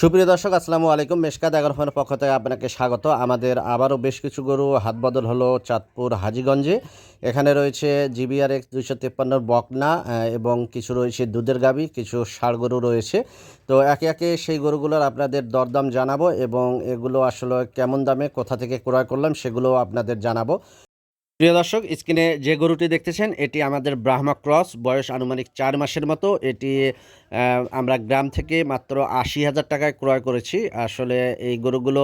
সুপ্রিয় দর্শক, আসসালামু আলাইকুম। মেশকাত এগারোফোনের পক্ষ থেকে আপনাকে স্বাগত। আমাদের আবারও বেশ কিছু গরু হাত বদল হলো চাঁদপুর হাজিগঞ্জে। এখানে রয়েছে জিবিআর এক্স দুইশো তেপ্পান্নর বকনা এবং কিছু রয়েছে দুধের গাবি, কিছু ষাড় গরু রয়েছে। তো একে একে সেই গরুগুলোর আপনাদের দরদাম জানাব এবং এগুলো আসলে কেমন দামে, কোথা থেকে ক্রয় করলাম সেগুলো আপনাদের জানাব। প্রিয় দর্শক, স্ক্রিনে যে গরুটি দেখতেছেন, এটি আমাদের ব্রাহ্মা ক্রস, বয়স আনুমানিক চার মাসের মতো। এটি আমরা গ্রাম থেকে মাত্র আশি হাজার টাকায় ক্রয় করেছি। আসলে এই গরুগুলো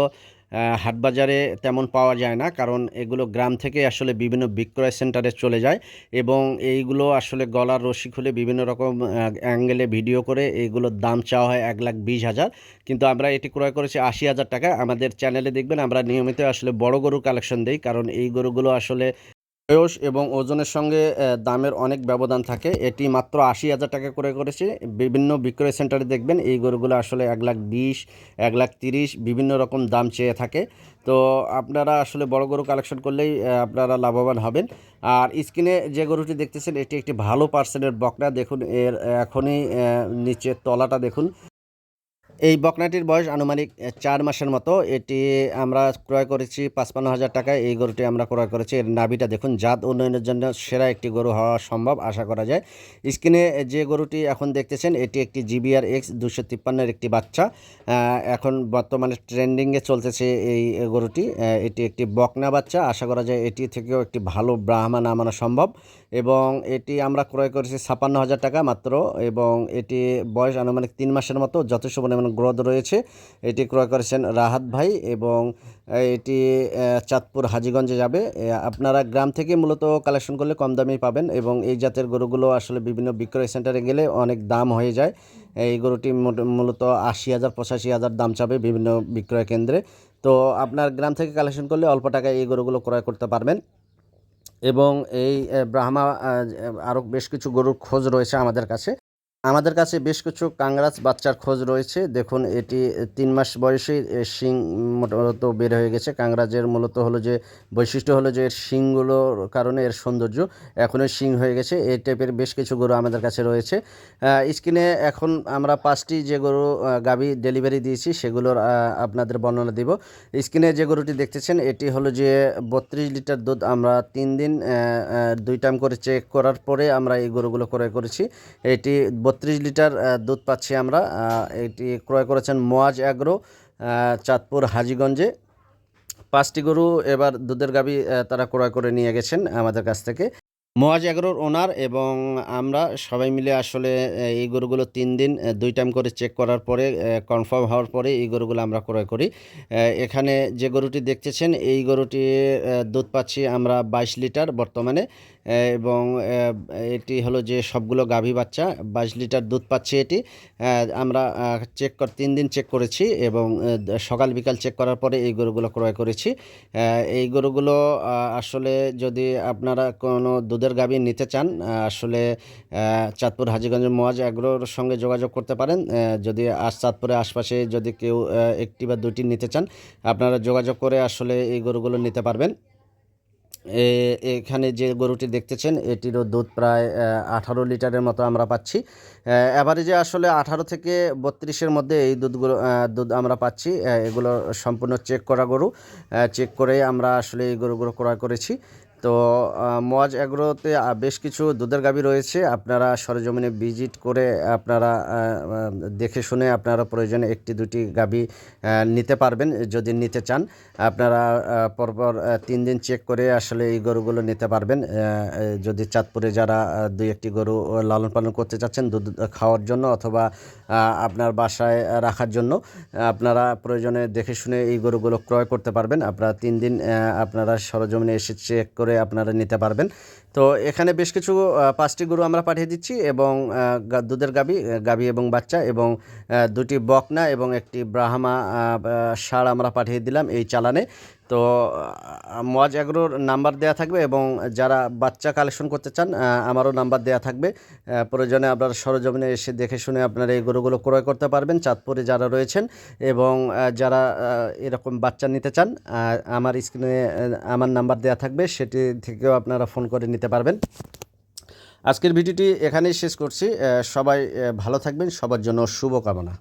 হাটবাজারে তেমন পাওয়া যায় না, কারণ এগুলো গ্রাম থেকে আসলে বিভিন্ন বিক্রয় সেন্টারে চলে যায় এবং এইগুলো আসলে গলার রশি খুলে বিভিন্ন রকম অ্যাঙ্গেলে ভিডিও করে এইগুলোর দাম চাওয়া হয় এক লাখ বিশ হাজার। কিন্তু আমরা এটি ক্রয় করেছি আশি হাজার টাকা আমাদের চ্যানেলে দেখবেন আমরা নিয়মিত আসলে বড় গরু কালেকশন দিই, কারণ এই গরুগুলো আসলে বয়স এবং ওজনের সঙ্গে দামের অনেক ব্যবধান থাকে। এটি মাত্র আশি হাজার টাকা করে করেছে। বিভিন্ন বিক্রয় সেন্টারে দেখবেন, এই গরুগুলো আসলে এক লাখ বিশ, এক লাখ তিরিশ, বিভিন্ন রকম দাম চেয়ে থাকে। তো আপনারা আসলে বড় গরু কালেকশন করলেই আপনারা লাভবান হবেন। আর স্ক্রিনে যে গরুটি দেখতেছেন, এটি একটি ভালো পার্সেন্টের বকনা। দেখুন, এর এখনই নিচের তলাটা দেখুন। এই বকনাটির বয়স আনুমানিক চার মাসের মতো। এটি আমরা ক্রয় করেছি পাঁচপান্ন হাজার টাকায়। এই গরুটি আমরা ক্রয় করেছি। এর নাভিটা দেখুন, জাত উন্নয়নের জন্য সেরা একটি গরু হওয়া সম্ভব, আশা করা যায়। স্ক্রিনে যে গরুটি এখন দেখতেছেন, এটি একটি জিবিআর এক্স দুশো তিপ্পান্নের একটি বাচ্চা। এখন বর্তমানে ট্রেন্ডিংয়ে চলতেছে এই গরুটি। এটি একটি বকনা বাচ্চা। আশা করা যায় এটি থেকেও একটি ভালো ব্রাহ্মা নামানো সম্ভব। এবং এটি আমরা ক্রয় করেছি ছাপ্পান্ন হাজার টাকা মাত্র। এবং এটি বয়স আনুমানিক তিন মাসের মতো, যথেষ্ট পরিমাণ গ্রোথ রয়েছে। এটি ক্রয় করেছেন রাহাত ভাই এবং এটি চাঁদপুর হাজিগঞ্জে যাবে। আপনারা গ্রাম থেকে মূলত কালেকশন করলে কম দামেই পাবেন এবং এই জাতের গরুগুলো আসলে বিভিন্ন বিক্রয় সেন্টারে গেলে অনেক দাম হয়ে যায়। এই গরুটি মূলত আশি হাজার, পঁচাশি হাজার দাম চাবে বিভিন্ন বিক্রয় কেন্দ্রে। তো আপনার গ্রাম থেকে কালেকশন করলে অল্প টাকায় এই গরুগুলো ক্রয় করতে পারবেন। এবং এই ব্রাহ্মা আরও বেশ কিছু গরুর খোঁজ রয়েছে আমাদের কাছে। আমাদের কাছে বেশ কিছু কাংরাজ বাচ্চার খোঁজ রয়েছে। দেখুন এটি তিন মাস বয়সেই এ, শিং মোটামুটি বের হয়ে গেছে। কাংরাজের মূলত হলো যে বৈশিষ্ট্য হলো যে এর শিংগুলোর কারণে এর সৌন্দর্য এখনও শিং হয়ে গেছে। এই টাইপের বেশ কিছু গরু আমাদের কাছে রয়েছে। স্ক্রিনে এখন আমরা পাঁচটি যে গরু গাভী ডেলিভারি দিয়েছি সেগুলোর আপনাদের বর্ণনা দিব। স্ক্রিনে যে গরুটি দেখতেছেন এটি হলো যে বত্রিশ লিটার দুধ আমরা তিন দিন দুই টাইম করে চেক করার পরে আমরা এই গরুগুলো ক্রয় করেছি। এটি বত্রিশ লিটার দুধ পাচ্ছি আমরা। এটি ক্রয় করেছেন মোয়াজ অ্যাগ্রো চাঁদপুর হাজিগঞ্জে। পাঁচটি গরু এবার দুধের গাবি তারা ক্রয় করে নিয়ে গেছেন আমাদের কাছ থেকে। মোয়াজ এগারোর ওনার এবং আমরা সবাই মিলে আসলে এই গরুগুলো তিন দিন দুই টাইম করে চেক করার পরে কনফার্ম হওয়ার পরে এই গরুগুলো আমরা ক্রয় করি। এখানে যে গরুটি দেখতেছেন, এই গরুটি দুধ পাচ্ছি আমরা বাইশ লিটার বর্তমানে। এবং এটি হলো যে সবগুলো গাভী বাচ্চা, বাইশ লিটার দুধ পাচ্ছে এটি। আমরা চেক কর, তিন দিন চেক করেছি এবং সকাল বিকাল চেক করার পরে এই গরুগুলো ক্রয় করেছি। এই গরুগুলো আসলে যদি আপনারা কোনো দুধের গাভী নিতে চান আসলে চাঁদপুর হাজিগঞ্জের মোয়াজ অ্যাগ্রোর সঙ্গে যোগাযোগ করতে পারেন। যদি আজ চাঁদপুরের আশপাশে যদি কেউ একটি বা দুটি নিতে চান, আপনারা যোগাযোগ করে আসলে এই গরুগুলো নিতে পারবেন। এখানে যে গরুটি দেখতেছেন, এটিরও দুধ প্রায় আঠারো লিটারের মতো আমরা পাচ্ছি। অ্যাভারেজে আসলে আঠারো থেকে বত্রিশের মধ্যে এই দুধগুলো দুধ আমরা পাচ্ছি। এগুলো সম্পূর্ণ চেক করা গরু। চেক করে আমরা আসলে এই গরুগুলো ক্রয় করেছি। তো মোয়াজ এগ্রোতে বেশ কিছু দুধের গাভী রয়েছে। আপনারা সরজমিনে ভিজিট করে আপনারা দেখে শুনে আপনারা প্রয়োজনে একটি, দুটি গাভী নিতে পারবেন, যদি নিতে চান। আপনারা পরপর তিন দিন চেক করে আসলে এই গরুগুলো নিতে পারবেন। যদি চাঁদপুরে যারা দুই, একটি গরু লালন পালন করতে চাচ্ছেন দুধ খাওয়ার জন্য অথবা আপনার বাসায় রাখার জন্য, আপনারা প্রয়োজনে দেখে শুনে এই গরুগুলো ক্রয় করতে পারবেন। আপনারা তিন দিন আপনারা সরজমিনে এসে চেক করে আপনারা নিতে পারবেন। তো এখানে বেশ কিছু পাঁচটি গরু আমরা পাঠিয়ে দিচ্ছি এবং দুধের গাবি গাবি এবং বাচ্চা এবং দুটি বকনা এবং একটি ব্রাহ্মা আহ, আমরা পাঠিয়ে দিলাম এই চালানে। তো মজ এগ্রোর নাম্বার দেওয়া থাকবে এবং যারা বাচ্চা কালেকশন করতে চান আমারও নাম্বার দেওয়া থাকবে। প্রয়োজনে আপনারা সরজমিনে এসে দেখে শুনে আপনারা এই গরুগুলো ক্রয় করতে পারবেন, চাঁদপুরে যারা রয়েছেন এবং যারা এরকম বাচ্চা নিতে চান আমার স্ক্রিনে আমার নাম্বার দেওয়া থাকবে, সেটি থেকেও আপনারা ফোন করে নিতে পারবেন। আজকের ভিডিওটি এখানেই শেষ করছি। সবাই ভালো থাকবেন, সবার জন্য শুভকামনা।